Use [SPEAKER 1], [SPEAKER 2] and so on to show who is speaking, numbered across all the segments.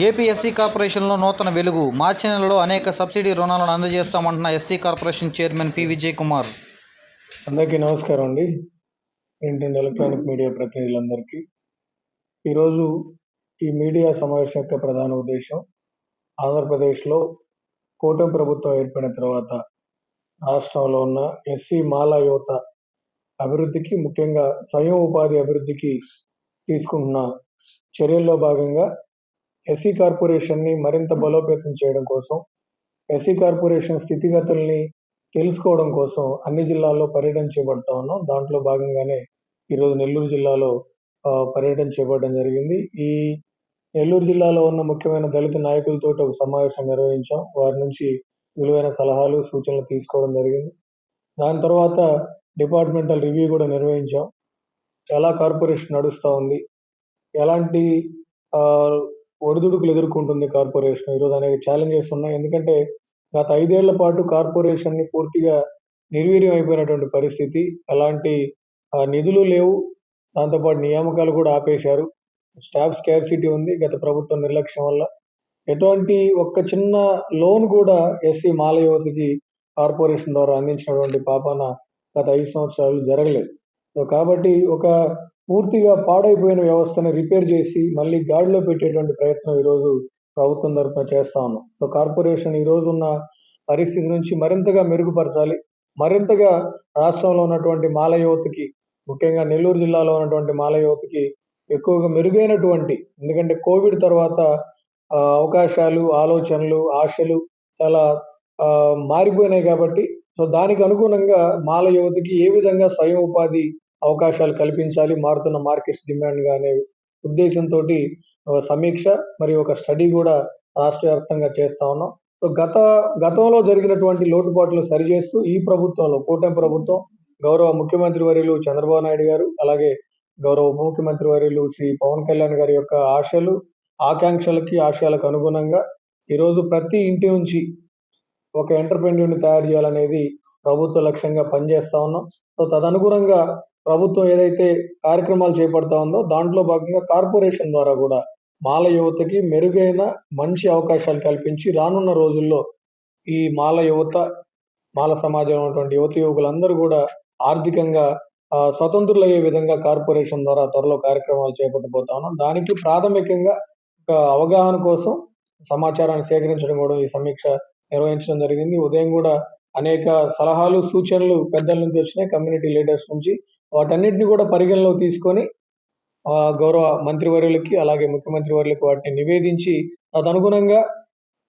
[SPEAKER 1] AP SC కార్పొరేషన్లో నూతన వెలుగు. మార్చి నెలలో అనేక సబ్సిడీ రుణాలను అందజేస్తామంటున్న SC corporation chairman P. Vijay Kumar.
[SPEAKER 2] అందరికీ నమస్కారం అండి. ప్రింట్ ఎలక్ట్రానిక్ మీడియా ప్రతినిధులందరికీ? ఈరోజు ఈ మీడియా సమావేశం యొక్క ప్రధాన ఉద్దేశం ఆంధ్రప్రదేశ్లో కూటమి ప్రభుత్వం ఏర్పడిన తర్వాత రాష్ట్రంలో ఉన్న ఎస్సీ మాలా యువత అభివృద్ధికి ముఖ్యంగా స్వయం ఉపాధి అభివృద్ధికి తీసుకుంటున్న చర్యల్లో భాగంగా ఎస్సీ కార్పొరేషన్ని మరింత బలోపేతం చేయడం కోసం ఎస్సీ కార్పొరేషన్ స్థితిగతుల్ని తెలుసుకోవడం కోసం అన్ని జిల్లాల్లో పర్యటన చేపడతా ఉన్నాం. దాంట్లో భాగంగానే ఈరోజు నెల్లూరు జిల్లాలో పర్యటన చేపట్టడం జరిగింది. ఈ నెల్లూరు జిల్లాలో ఉన్న ముఖ్యమైన దళిత నాయకులతో ఒక సమావేశం నిర్వహించాం. వారి నుంచి విలువైన సలహాలు సూచనలు తీసుకోవడం జరిగింది. దాని తర్వాత డిపార్ట్మెంటల్ రివ్యూ కూడా నిర్వహించాం. ఎలా కార్పొరేషన్ నడుస్తూ ఉంది? ఎలాంటి ఒడిదుడుకులు ఎదుర్కొంటుంది కార్పొరేషన్. ఈరోజు అనేక ఛాలెంజెస్ ఉన్నాయి. ఎందుకంటే గత ఐదేళ్ళ పాటు కార్పొరేషన్ని పూర్తిగా నిర్వీర్యం అయిపోయినటువంటి పరిస్థితి. అలాంటి నిధులు లేవు. దాంతోపాటు నియామకాలు కూడా ఆపేశారు. స్టాఫ్ స్కార్సిటీ ఉంది గత ప్రభుత్వం నిర్లక్ష్యం వల్ల. ఎటువంటి ఒక్క చిన్న లోన్ కూడా ఎస్సీ మాల కార్పొరేషన్ ద్వారా అందించినటువంటి పాపాన గత ఐదు సంవత్సరాలు జరగలేదు. కాబట్టి ఒక పూర్తిగా పాడైపోయిన వ్యవస్థను రిపేర్ చేసి మళ్ళీ గాడిలో పెట్టేటువంటి ప్రయత్నం ఈరోజు ప్రభుత్వం తరఫున చేస్తా ఉన్నాం. సో కార్పొరేషన్ ఈ ఉన్న పరిస్థితి నుంచి మరింతగా మెరుగుపరచాలి. మరింతగా రాష్ట్రంలో ఉన్నటువంటి మాల యువతకి ముఖ్యంగా నెల్లూరు జిల్లాలో ఉన్నటువంటి మాల యువతకి ఎక్కువగా మెరుగైనటువంటి ఎందుకంటే కోవిడ్ తర్వాత అవకాశాలు ఆలోచనలు ఆశలు చాలా మారిపోయినాయి కాబట్టి సో దానికి అనుగుణంగా మాల యువతకి ఏ విధంగా స్వయం ఉపాధి అవకాశాలు కల్పించాలి మారుతున్న మార్కెట్స్ డిమాండ్ అనే ఉద్దేశంతో సమీక్ష మరియు ఒక స్టడీ కూడా రాష్ట్ర వ్యాప్తంగా చేస్తా ఉన్నాం. సో గత గతంలో జరిగినటువంటి లోటుపాట్లు సరిచేస్తూ ఈ ప్రభుత్వంలో కూటమి ప్రభుత్వం గౌరవ ముఖ్యమంత్రి వర్యులు చంద్రబాబు నాయుడు గారు అలాగే గౌరవ ఉప ముఖ్యమంత్రి వర్యులు శ్రీ పవన్ కళ్యాణ్ గారి యొక్క ఆశలు ఆకాంక్షలకి ఆశయాలకు అనుగుణంగా ఈరోజు ప్రతి ఇంటి నుంచి ఒక ఎంటర్ప్రెన్యూర్ని తయారు చేయాలనేది ప్రభుత్వ లక్ష్యంగా పనిచేస్తా ఉన్నాం. సో తదనుగుణంగా ప్రభుత్వం ఏదైతే కార్యక్రమాలు చేపడతా ఉందో దాంట్లో భాగంగా కార్పొరేషన్ ద్వారా కూడా మాల యువతకి మెరుగైన మంచి అవకాశాలు కల్పించి రానున్న రోజుల్లో ఈ మాల యువత మాల సమాజం ఉన్నటువంటి యువత యువకులందరూ కూడా ఆర్థికంగా స్వతంత్రులయ్యే విధంగా కార్పొరేషన్ ద్వారా త్వరలో కార్యక్రమాలు చేపట్టబోతా ఉన్నాం. దానికి ప్రాథమికంగా ఒక అవగాహన కోసం సమాచారాన్ని సేకరించడం కూడా ఈ సమీక్ష నిర్వహించడం జరిగింది. ఉదయం కూడా అనేక సలహాలు సూచనలు పెద్దల నుంచి వచ్చినాయి. కమ్యూనిటీ లీడర్స్ నుంచి వాటన్నిటిని కూడా పరిగణలోకి తీసుకొని గౌరవ గౌరవ మంత్రివర్యులకి అలాగే ముఖ్యమంత్రి వర్యులకి వాటిని నివేదించి తదనుగుణంగా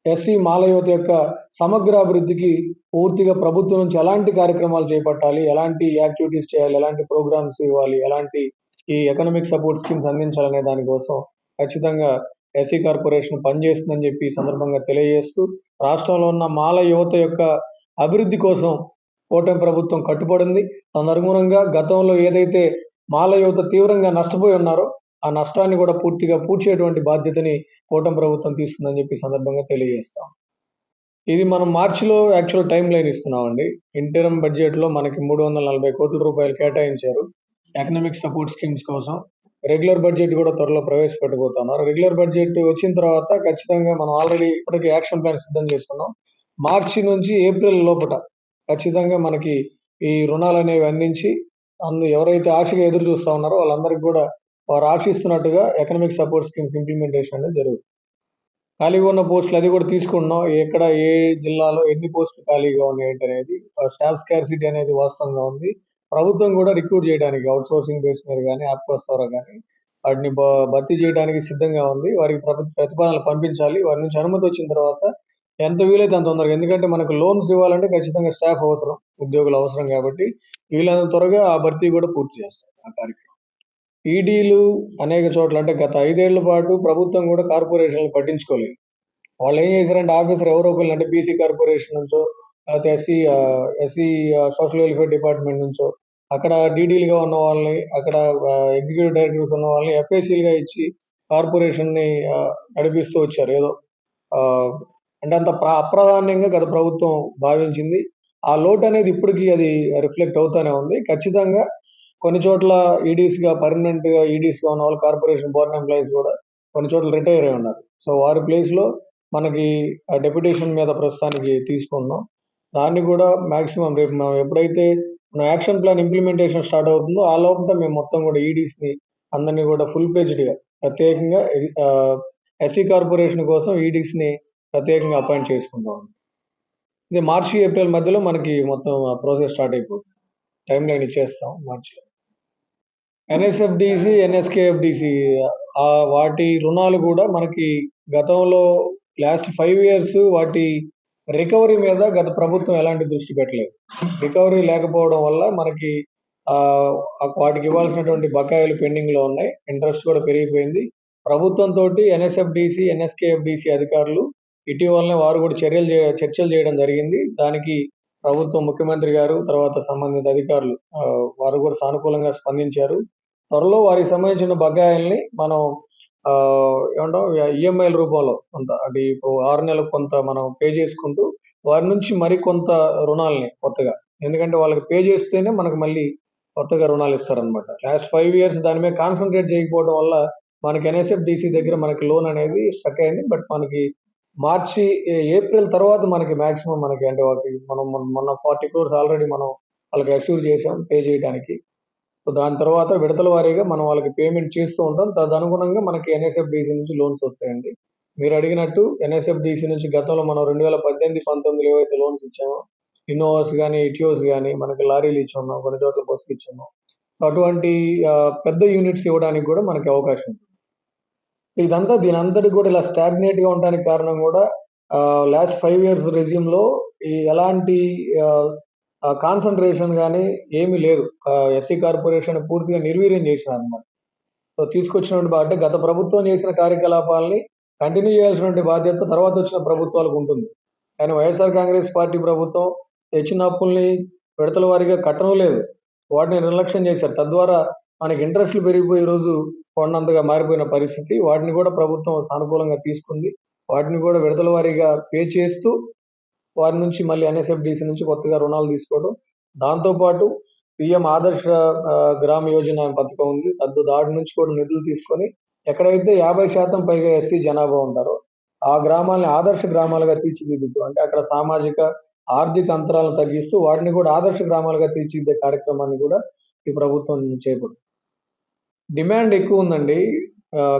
[SPEAKER 2] ఎస్సీ మాలయోత యొక్క సమగ్ర అభివృద్ధికి పూర్తిగా ప్రభుత్వం నుంచి ఎలాంటి కార్యక్రమాలు చేపట్టాలి ఎలాంటి యాక్టివిటీస్ చేయాలి ఎలాంటి ప్రోగ్రామ్స్ ఇవ్వాలి ఎలాంటి ఈ ఎకనామిక్ సపోర్ట్ స్కీమ్స్ అందించాలనే దానికోసం ఖచ్చితంగా ఎస్సీ కార్పొరేషన్ పనిచేస్తుందని చెప్పి సందర్భంగా తెలియజేస్తూ రాష్ట్రంలో ఉన్న మాల యువత యొక్క అభివృద్ధి కోసం కూటమి ప్రభుత్వం కట్టుబడింది. తదనుగుణంగా గతంలో ఏదైతే మాల యువత తీవ్రంగా నష్టపోయి ఉన్నారో ఆ నష్టాన్ని కూడా పూర్తిగా పూడ్చేటువంటి బాధ్యతని కూటమి ప్రభుత్వం తీసుకుందని చెప్పి సందర్భంగా తెలియజేస్తాం ఇది మనం మార్చిలో యాక్చువల్ టైం లైన్ ఇస్తున్నామండి. ఇంటరం బడ్జెట్లో మనకి మూడు వందల నలభై కోట్ల రూపాయలు కేటాయించారు. ఎకనామిక్ సపోర్ట్ స్కీమ్స్ కోసం రెగ్యులర్ బడ్జెట్ కూడా త్వరలో ప్రవేశపెట్టబోతున్నారు. రెగ్యులర్ బడ్జెట్ వచ్చిన తర్వాత ఖచ్చితంగా మనం ఆల్రెడీ ఇప్పటికి యాక్షన్ ప్లాన్ సిద్ధం చేసుకున్నాం. మార్చి నుంచి ఏప్రిల్ లోపల ఖచ్చితంగా మనకి ఈ రుణాలు అనేవి అందించి అందు ఎవరైతే ఆశగా ఎదురు చూస్తూ ఉన్నారో వాళ్ళందరికీ కూడా వారు ఆశిస్తున్నట్టుగా ఎకనామిక్ సపోర్ట్ స్కీమ్స్ ఇంప్లిమెంటేషన్ అనేది జరుగుతుంది. ఖాళీగా ఉన్న పోస్టులు అది కూడా తీసుకుంటున్నాం. ఎక్కడ ఏ జిల్లాలో ఎన్ని పోస్టులు ఖాళీగా ఉన్నాయి అనేది స్టాఫ్ స్కార్సిటీ అనేది వాస్తవంగా ఉంది. ప్రభుత్వం కూడా రిక్రూట్ చేయడానికి అవుట్ సోర్సింగ్ బేస్ మీద కానీ ఆప్కోస్ ద్వారా కానీ వాటిని భర్తీ చేయడానికి సిద్ధంగా ఉంది. వారికి ప్రతిపాదనలు పంపించాలి. వారి నుంచి అనుమతి వచ్చిన తర్వాత ఎంత వీలైతే అంత తొందరగా. ఎందుకంటే మనకు లోన్స్ ఇవ్వాలంటే ఖచ్చితంగా స్టాఫ్ అవసరం ఉద్యోగులు అవసరం కాబట్టి వీలైనంత త్వరగా ఆ భర్తీ కూడా పూర్తి చేస్తారు ఆ కార్యక్రమం. ఈడీలు అనేక చోట్ల అంటే గత ఐదేళ్ళ పాటు ప్రభుత్వం కూడా కార్పొరేషన్లు పట్టించుకోలేదు. వాళ్ళు ఏం చేశారంటే ఆఫీసర్ ఎవరో ఒకళ్ళు అంటే బీసీ కార్పొరేషన్ నుంచో లేకపోతే SC SC social welfare department నుంచో అక్కడ డీడీలుగా ఉన్న వాళ్ళని అక్కడ ఎగ్జిక్యూటివ్ డైరెక్టర్స్ ఉన్న వాళ్ళని ఎఫ్ఐసీలుగా ఇచ్చి కార్పొరేషన్ని నడిపిస్తూ వచ్చారు. ఏదో ఆ, అంటే అంత ప్ర- అప్రాధాన్యంగా గత ప్రభుత్వం భావించింది. ఆ లోటు అనేది ఇప్పటికీ అది రిఫ్లెక్ట్ అవుతూనే ఉంది. ఖచ్చితంగా కొన్ని చోట్ల ఈడీస్గా పర్మనెంట్గా ఈడీస్గా ఈడీస్ ఉన్న వాళ్ళు కార్పొరేషన్ బోర్డ్ ఎంప్లాయీస్ కూడా కొన్ని చోట్ల రిటైర్ అయి ఉన్నారు. సో వారి ప్లేస్లో మనకి డెప్యుటేషన్ మీద ప్రస్తుతానికి తీసుకున్నాం దాన్ని కూడా మ్యాక్సిమం రేపు మనం ఎప్పుడైతే మన యాక్షన్ ప్లాన్ ఇంప్లిమెంటేషన్ స్టార్ట్ అవుతుందో ఆ లోపల మేము మొత్తం కూడా ఈడీస్ని అందరినీ కూడా ఫుల్ పేజ్డ్గా ప్రత్యేకంగా ఎస్సీ కార్పొరేషన్ కోసం ఈడీస్ని ప్రత్యేకంగా అపాయింట్ చేసుకుంటాం. ఇది మార్చి ఏప్రిల్ మధ్యలో మనకి మొత్తం ప్రాసెస్ స్టార్ట్ అయిపోతుంది. టైం లైన్ ఇచ్చేస్తాం మార్చిలో. ఎన్ఎస్ఎఫ్డిసి ఎన్ఎస్కేఎఫ్డిసి వాటి రుణాలు కూడా మనకి గతంలో లాస్ట్ ఫైవ్ ఇయర్స్ వాటి రికవరీ మీద గత ప్రభుత్వం ఎలాంటి దృష్టి పెట్టలేదు. రికవరీ లేకపోవడం వల్ల మనకి వాటికి ఇవ్వాల్సినటువంటి బకాయిలు పెండింగ్లో ఉన్నాయి. ఇంట్రెస్ట్ కూడా పెరిగిపోయింది. ప్రభుత్వంతో ఎన్ఎస్ఎఫ్డిసి ఎన్ఎస్కేఎఫ్డిసి అధికారులు ఇటీవలనే వారు కూడా చర్యలు చర్చలు చేయడం జరిగింది. దానికి ప్రభుత్వం ముఖ్యమంత్రి గారు తర్వాత సంబంధిత అధికారులు వారు కూడా సానుకూలంగా స్పందించారు. త్వరలో వారికి సంబంధించిన బకాయిల్ని మనం ఆ, ఏమంటాం ఈఎంఐల రూపంలో కొంత అది ఇప్పుడు ఆరు నెలలకు కొంత మనం పే చేసుకుంటూ వారి నుంచి మరి కొంత రుణాలని కొత్తగా. ఎందుకంటే వాళ్ళకి పే చేస్తేనే మనకు మళ్ళీ కొత్తగా రుణాలు ఇస్తారనమాట లాస్ట్ ఫైవ్ ఇయర్స్ దాని మీద కాన్సన్ట్రేట్ చేయకపోవడం వల్ల మనకి ఎన్ఎస్ఎఫ్ డిసి దగ్గర మనకి లోన్ అనేది స్టక్ అయింది. బట్ మనకి మార్చి ఏప్రిల్ తర్వాత మనకి మాక్సిమం మనకి అంటే వాళ్ళకి మనం మొన్న- ఫార్టీ క్రోర్స్ ఆల్రెడీ మనం వాళ్ళకి అష్యూర్ చేసాం పే చేయడానికి. సో దాని తర్వాత విడతల వారీగా మనం వాళ్ళకి పేమెంట్ చేస్తూ ఉంటాం. తదనుగుణంగా మనకి ఎన్ఎస్ఎఫ్ డిసి నుంచి లోన్స్ వస్తాయండి. మీరు అడిగినట్టు ఎన్ఎస్ఎఫ్ డిసి నుంచి గతంలో మనం రెండు వేల పద్దెనిమిది పంతొమ్మిదిలో ఏవైతే లోన్స్ ఇచ్చామో ఇన్నోవాస్ కానీ ఇటియోస్ కానీ మనకి లారీలు ఇచ్చున్నాం కొన్ని చోట్ల బస్సులు ఇచ్చున్నాం సో అటువంటి పెద్ద యూనిట్స్ ఇవ్వడానికి కూడా మనకి అవకాశం ఉంది. ఇదంతా దీని అంతటి కూడా ఇలా స్టాగ్నేట్గా ఉండడానికి కారణం కూడా లాస్ట్ ఫైవ్ ఇయర్స్ రెజ్యూమ్లో ఈ ఎలాంటి కాన్సన్ట్రేషన్ కానీ ఏమీ లేదు. ఎస్సీ కార్పొరేషన్ పూర్తిగా నిర్వీర్యం చేసిన అనమాట సో తీసుకొచ్చినటువంటి అంటే గత ప్రభుత్వం చేసిన కార్యకలాపాలని కంటిన్యూ చేయాల్సినటువంటి బాధ్యత తర్వాత వచ్చిన ప్రభుత్వాలకు ఉంటుంది. కానీ వైఎస్ఆర్ కాంగ్రెస్ పార్టీ ప్రభుత్వం తెచ్చిన అప్పుల్ని విడతల వారిగా కట్టడం లేదు. వాటిని నిర్లక్ష్యం చేశారు. తద్వారా మనకి ఇంట్రెస్ట్లు పెరిగిపోయి ఈరోజు కొండంతగా మారిపోయిన పరిస్థితి. వాటిని కూడా ప్రభుత్వం సానుకూలంగా తీసుకుంది. వాటిని కూడా విడతల వారీగా పే చేస్తూ వారి నుంచి మళ్ళీ ఎన్ఎస్ఎఫ్డిసి నుంచి కొత్తగా రుణాలు తీసుకోవడం. దాంతోపాటు పిఎం ఆదర్శ గ్రామ యోజన పథకం ఉంది. తద్దు దాటి నుంచి కూడా నిధులు తీసుకొని ఎక్కడైతే యాభై శాతం పైగా ఎస్సీ జనాభా ఉంటారో ఆ గ్రామాలని ఆదర్శ గ్రామాలుగా తీర్చిదిద్దుతూ అంటే అక్కడ సామాజిక ఆర్థిక అంతరాలను తగ్గిస్తూ వాటిని కూడా ఆదర్శ గ్రామాలుగా తీర్చిదిద్దే కార్యక్రమాన్ని కూడా ఈ ప్రభుత్వం చేపడుతుంది. డిమాండ్ ఎక్కువ ఉందండి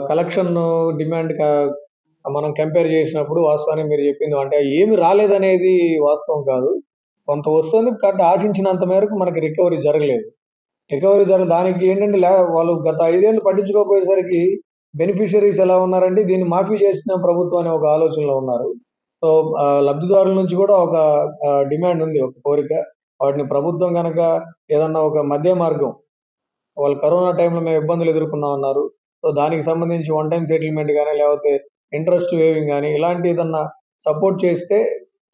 [SPEAKER 2] కలెక్షన్ డిమాండ్ మనం కంపేర్ చేసినప్పుడు వాస్తవానికి మీరు చెప్పింది అంటే ఏమి రాలేదనేది వాస్తవం కాదు. కొంత వస్తుంది కాబట్టి ఆశించినంత మేరకు మనకి రికవరీ జరగలేదు. రికవరీ జరగ దానికి ఏంటంటే లే వాళ్ళు గత ఐదేళ్ళు పట్టించుకోకపోయేసరికి బెనిఫిషరీస్ ఎలా ఉన్నారంటే దీన్ని మాఫీ చేసిన ప్రభుత్వం అనే ఒక ఆలోచనలో ఉన్నారు. సో లబ్ధిదారుల నుంచి కూడా ఒక డిమాండ్ ఉంది ఒక కోరిక. వాటిని ప్రభుత్వం కనుక ఏదన్నా ఒక మధ్య మార్గం వాళ్ళు కరోనా టైంలో మేము ఇబ్బందులు ఎదుర్కొన్నాం అన్నారు. సో దానికి సంబంధించి వన్ టైం సెటిల్మెంట్ కానీ లేకపోతే ఇంట్రెస్ట్ వేవింగ్ కానీ ఇలాంటి ఏదన్నా సపోర్ట్ చేస్తే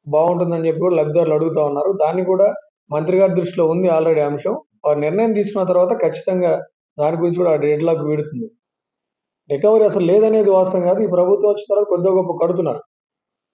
[SPEAKER 2] బాగుంటుందని చెప్పి కూడా లబ్ధిదారులు అడుగుతా ఉన్నారు. దాన్ని కూడా మంత్రి గారి దృష్టిలో ఉంది ఆల్రెడీ అంశం. వారు నిర్ణయం తీసుకున్న తర్వాత ఖచ్చితంగా దాని గురించి కూడా డెడ్ లాక్ వీడుతుంది. రికవరీ అసలు లేదనేది వాస్తవం కాదు. ఈ ప్రభుత్వం వచ్చిన తర్వాత కొద్దిగా గొప్ప కడుతున్నారు.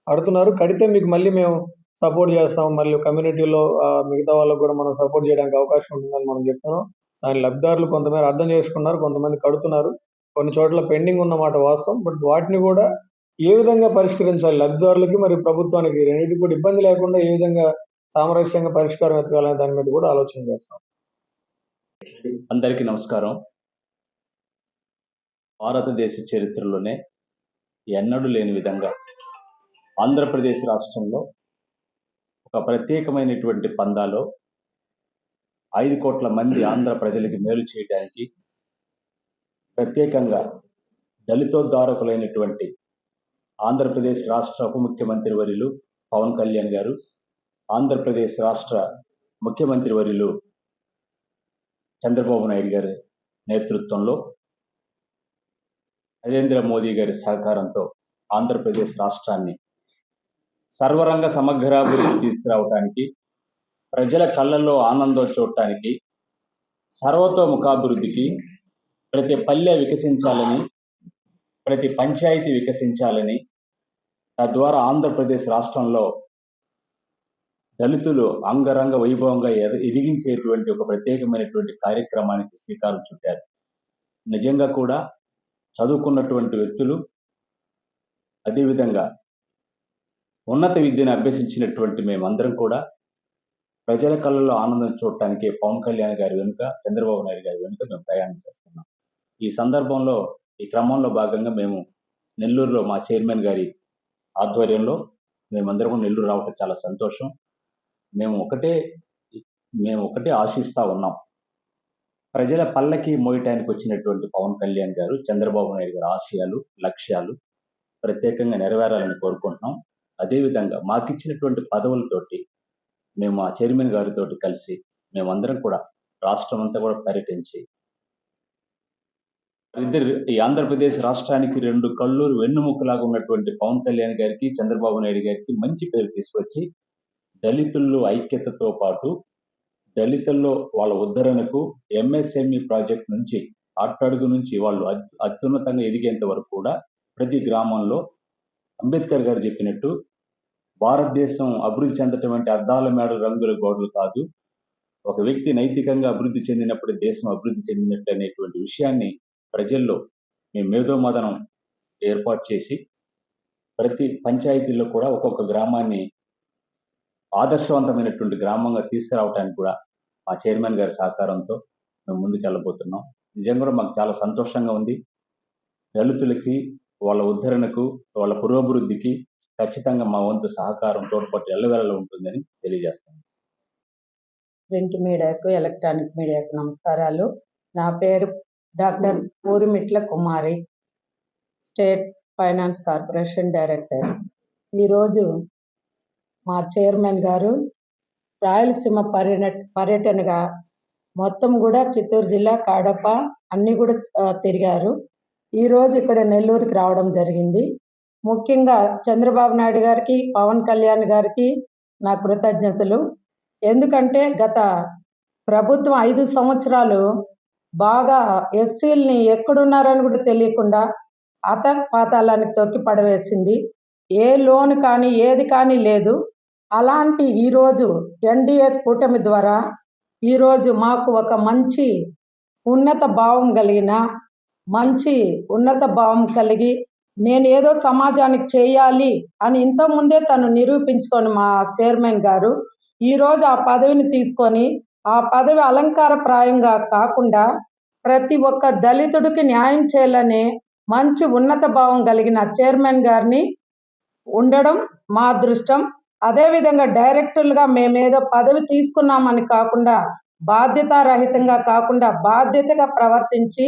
[SPEAKER 2] కడుతున్నారు. కడితే మీకు మళ్ళీ మేము సపోర్ట్ చేస్తాం. మళ్ళీ కమ్యూనిటీలో మిగతా వాళ్ళకు కూడా మనం సపోర్ట్ చేయడానికి అవకాశం ఉంటుందని మనం చెప్తున్నాం. దాని లబ్ధిదారులు కొంతమంది అర్థం చేసుకున్నారు కొంతమంది కడుతున్నారు. కొన్ని చోట్ల పెండింగ్ ఉన్నమాట వాస్తవం. బట్ వాటిని కూడా ఏ విధంగా పరిష్కరించాలి? లబ్ధిదారులకి మరి ప్రభుత్వానికి రెండింటికి కూడా ఇబ్బంది లేకుండా ఏ విధంగా సామరస్యంగా పరిష్కారం ఎత్తుకోవాలనే దాని మీద కూడా ఆలోచన చేస్తాం.
[SPEAKER 3] అందరికీ నమస్కారం. భారతదేశ చరిత్రలోనే ఎన్నడూ లేని విధంగా ఆంధ్రప్రదేశ్ రాష్ట్రంలో ఒక ప్రత్యేకమైనటువంటి పందాలో ఐదు కోట్ల మంది ఆంధ్ర ప్రజలకి మేలు చేయడానికి ప్రత్యేకంగా దళితోద్ధారకులైనటువంటి ఆంధ్రప్రదేశ్ రాష్ట్ర ఉప ముఖ్యమంత్రి వర్యులు పవన్ కళ్యాణ్ గారు ఆంధ్రప్రదేశ్ రాష్ట్ర ముఖ్యమంత్రి వర్యులు చంద్రబాబు నాయుడు గారి నేతృత్వంలో నరేంద్ర మోదీ గారి సహకారంతో ఆంధ్రప్రదేశ్ రాష్ట్రాన్ని సర్వరంగ సమగ్రాభివృద్ధి తీసుకురావటానికి ప్రజల కళ్ళల్లో ఆనందం చూడటానికి సర్వతోముఖాభివృద్ధికి ప్రతి పల్లె వికసించాలని ప్రతి పంచాయతీ వికసించాలని తద్వారా ఆంధ్రప్రదేశ్ రాష్ట్రంలో దళితులు అంగరంగ వైభవంగా ఎదిగించేటువంటి ఒక ప్రత్యేకమైనటువంటి కార్యక్రమానికి శ్రీకారం చుట్టారు. నిజంగా కూడా చదువుకున్నటువంటి వ్యక్తులు అదేవిధంగా ఉన్నత విద్యను అభ్యసించినటువంటి మేమందరం కూడా ప్రజల కళ్ళలో ఆనందం చూడటానికి పవన్ కళ్యాణ్ గారి వెనుక చంద్రబాబు నాయుడు గారి వెనుక మేము ప్రయాణం చేస్తున్నాం. ఈ సందర్భంలో ఈ క్రమంలో భాగంగా మేము నెల్లూరులో మా చైర్మన్ గారి ఆధ్వర్యంలో మేమందరం కూడా నెల్లూరు రావటం చాలా సంతోషం. మేము ఒకటే మేము ఒకటే ఆశిస్తూ ఉన్నాం. ప్రజల పల్లకి మోయటానికి వచ్చినటువంటి పవన్ కళ్యాణ్ గారు చంద్రబాబు నాయుడు గారి ఆశయాలు లక్ష్యాలు ప్రత్యేకంగా నెరవేరాలని కోరుకుంటున్నాం. అదేవిధంగా మాకు ఇచ్చినటువంటి పదవులతోటి మేము ఆ చైర్మన్ గారితో కలిసి మేమందరం కూడా రాష్ట్రం అంతా కూడా పర్యటించి ఇద్దరు ఈ ఆంధ్రప్రదేశ్ రాష్ట్రానికి రెండు కళ్ళూరు వెన్నుముక్కలాగా ఉన్నటువంటి పవన్ కళ్యాణ్ గారికి చంద్రబాబు నాయుడు గారికి మంచి పేరు తీసుకొచ్చి దళితుల్లో ఐక్యతతో పాటు దళితుల్లో వాళ్ళ ఉద్ధరణకు ఎంఎస్ఎంఈ ప్రాజెక్ట్ నుంచి అట్టడుగు నుంచి వాళ్ళు అత్యున్నతంగా ఎదిగేంత వరకు కూడా ప్రతి గ్రామంలో అంబేద్కర్ గారు చెప్పినట్టు భారతదేశం అభివృద్ధి చెందటం అంటే అద్దాల మేడ రంగుల గోడలు కాదు. ఒక వ్యక్తి నైతికంగా అభివృద్ధి చెందినప్పుడు దేశం అభివృద్ధి చెందినట్టు అనేటువంటి విషయాన్ని ప్రజల్లో మేము మేధోమదనం ఏర్పాటు చేసి ప్రతి పంచాయతీల్లో కూడా ఒక్కొక్క గ్రామాన్ని ఆదర్శవంతమైనటువంటి గ్రామంగా తీసుకురావడానికి కూడా మా చైర్మన్ గారి సహకారంతో మేము ముందుకెళ్ళబోతున్నాం. నిజంగా కూడా మాకు చాలా సంతోషంగా ఉంది. దళితులకి వాళ్ళ ఉద్ధరణకు వాళ్ళ పురోభివృద్ధికి ఖచ్చితంగా మా వంతు సహకారం తోడ్పాటు ఎల్లవేళలో ఉంటుందని తెలియజేస్తాను.
[SPEAKER 4] ప్రింట్ మీడియాకు ఎలక్ట్రానిక్ మీడియాకు నమస్కారాలు. నా పేరు doctor Urimitla Kumari state finance corporation director. ఈరోజు మా చైర్మన్ గారు రాయలసీమ పర్యట పర్యటనగా మొత్తం కూడా చిత్తూరు జిల్లా కడప అన్నీ కూడా తిరిగారు. ఈరోజు ఇక్కడ నెల్లూరుకి రావడం జరిగింది. ముఖ్యంగా చంద్రబాబు నాయుడు గారికి పవన్ కళ్యాణ్ గారికి నా కృతజ్ఞతలు. ఎందుకంటే గత ప్రభుత్వం ఐదు సంవత్సరాలు బాగా ఎస్సీల్ని ఎక్కడున్నారని కూడా తెలియకుండా అత పాతాళానికి తొక్కి పడవేసింది. ఏ లోన్ కానీ ఏది కానీ లేదు. అలాంటి ఈరోజు ఎన్డీఏ కూటమి ద్వారా ఈరోజు మాకు ఒక మంచి ఉన్నత భావం కలిగిన మంచి ఉన్నత భావం కలిగి నేను ఏదో సమాజానికి చేయాలి అని ఇంతకుముందే తను నిరూపించుకొని మా చైర్మన్ గారు ఈరోజు ఆ పదవిని తీసుకొని ఆ పదవి అలంకారప్రాయంగా కాకుండా ప్రతి ఒక్క దళితుడికి న్యాయం చేయాలనే మంచి ఉన్నత భావం కలిగిన చైర్మన్ గారిని ఉండడం మా అదృష్టం. అదేవిధంగా డైరెక్టర్లుగా మేమేదో పదవి తీసుకున్నామని కాకుండా బాధ్యతారహితంగా కాకుండా బాధ్యతగా ప్రవర్తించి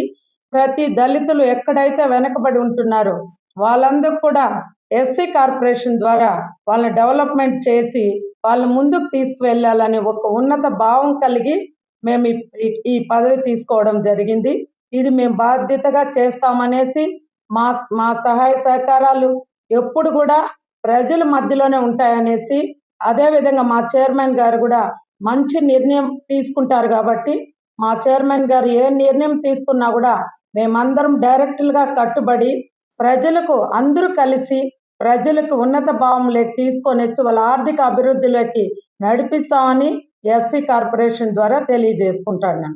[SPEAKER 4] ప్రతి దళితులు ఎక్కడైతే వెనకబడి ఉంటున్నారో వాళ్ళందరూ కూడా ఎస్సీ కార్పొరేషన్ ద్వారా వాళ్ళని డెవలప్మెంట్ చేసి వాళ్ళ ముందుకు తీసుకువెళ్ళాలనే ఒక ఉన్నత భావం కలిగి మేము ఈ- ఈ- ఈ పదవి తీసుకోవడం జరిగింది. ఇది మేము బాధ్యతగా చేస్తామనేసి మా మా సహాయ సహకారాలు ఎప్పుడు కూడా ప్రజల మధ్యలోనే ఉంటాయనేసి అదేవిధంగా మా చైర్మన్ గారు కూడా మంచి నిర్ణయం తీసుకుంటారు కాబట్టి మా చైర్మన్ గారు ఏ నిర్ణయం తీసుకున్నా కూడా మేమందరం డైరెక్టులుగా కట్టుబడి ప్రజలకు అందరూ కలిసి ప్రజలకు ఉన్నత భావంలోకి తీసుకొని వచ్చి వాళ్ళ ఆర్థిక అభివృద్ధిలోకి నడిపిస్తామని ఎస్సీ కార్పొరేషన్ ద్వారా తెలియజేసుకుంటాను